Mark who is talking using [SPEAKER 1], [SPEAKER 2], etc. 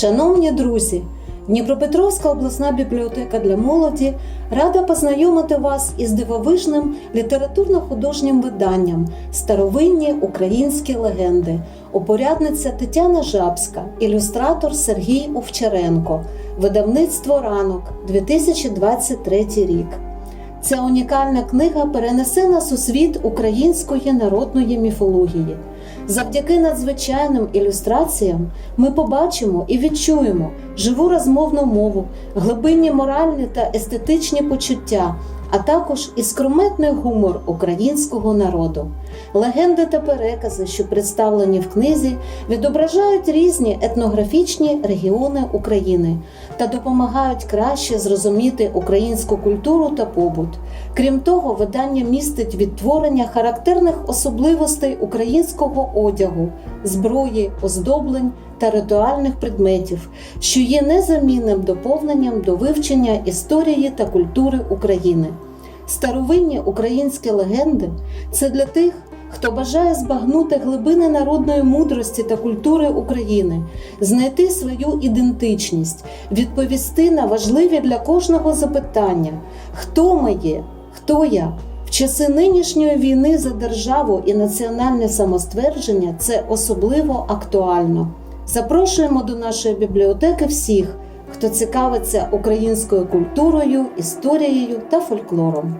[SPEAKER 1] Шановні друзі, Дніпропетровська обласна бібліотека для молоді рада познайомити вас із дивовижним літературно-художнім виданням Старовинні українські легенди, опорядниця Тетяна Жабська, ілюстратор Сергій Овчаренко, видавництво ранок 2023 рік. Ця унікальна книга перенесе нас у світ української народної міфології. Завдяки надзвичайним ілюстраціям ми побачимо і відчуємо живу розмовну мову, глибинні моральні та естетичні почуття, а також іскрометний гумор українського народу. Легенди та перекази, що представлені в книзі, відображають різні етнографічні регіони України та допомагають краще зрозуміти українську культуру та побут. Крім того, видання містить відтворення характерних особливостей українського одягу, зброї, оздоблень та ритуальних предметів, що є незамінним доповненням до вивчення історії та культури України. Старовинні українські легенди це для тих, хто бажає збагнути глибини народної мудрості та культури України, знайти свою ідентичність, відповісти на важливі для кожного запитання: хто ми є, хто я. В часи нинішньої війни за державу і національне самоствердження це особливо актуально. Запрошуємо до нашої бібліотеки всіх, хто цікавиться українською культурою, історією та фольклором.